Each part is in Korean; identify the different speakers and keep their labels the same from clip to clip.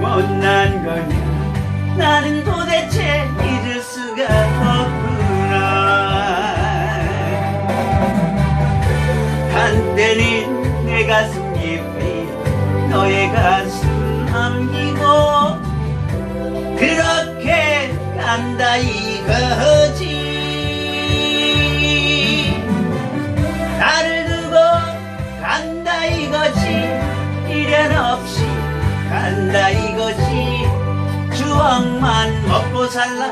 Speaker 1: 못난 거냐? 나는 도대체 잊을 수가 없구나. 한때는 내 가슴 깊이 너의 가슴 남기고 그렇 살라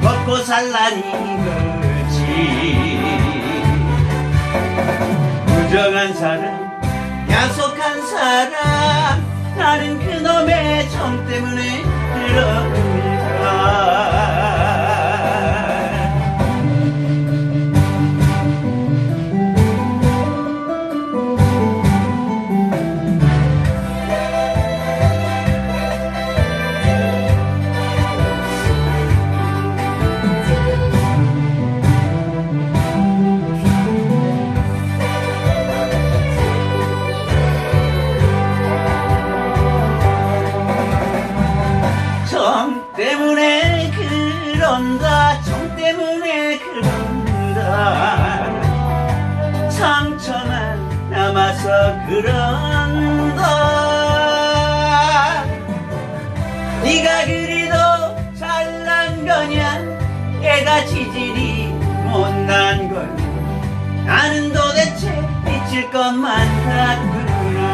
Speaker 1: 먹고 살란 이거지. 부정한 사람 약속한 사람 나는 그놈의 정 때문에 그런다. 정 때문에 그런다. 상처만 남아서 그런다. 네가 그리도 잘난 거냐? 애가 지질이 못난 거냐 나는 도대체 미칠 것만 같구나.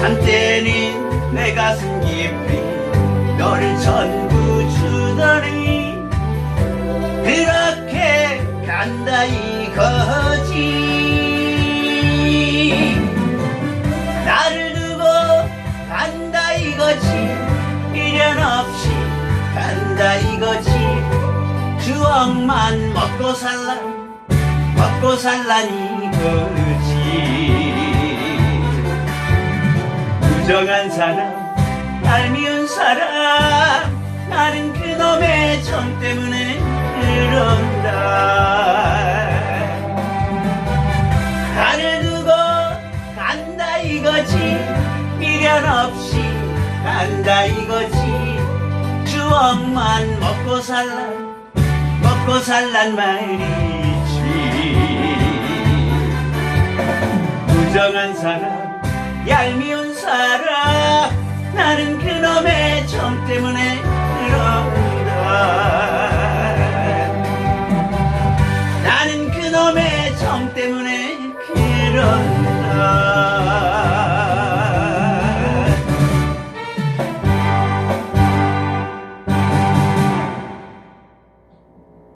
Speaker 1: 한때는 내 가슴 깊이 너를 전부 주더니 그렇게 간다 이거지. 나를 두고 간다 이거지. 미련 없이 간다 이거지. 추억만 먹고 살라 먹고 살란 이거지. 부정한 사람, 얄미운 사람, 나는 그놈의 정 때문에 그런다. 나를 두고 간다 이거지, 미련 없이 간다 이거지, 추억만 먹고 살라, 먹고 살란 말이지. 부정한 사람 얄미운 사람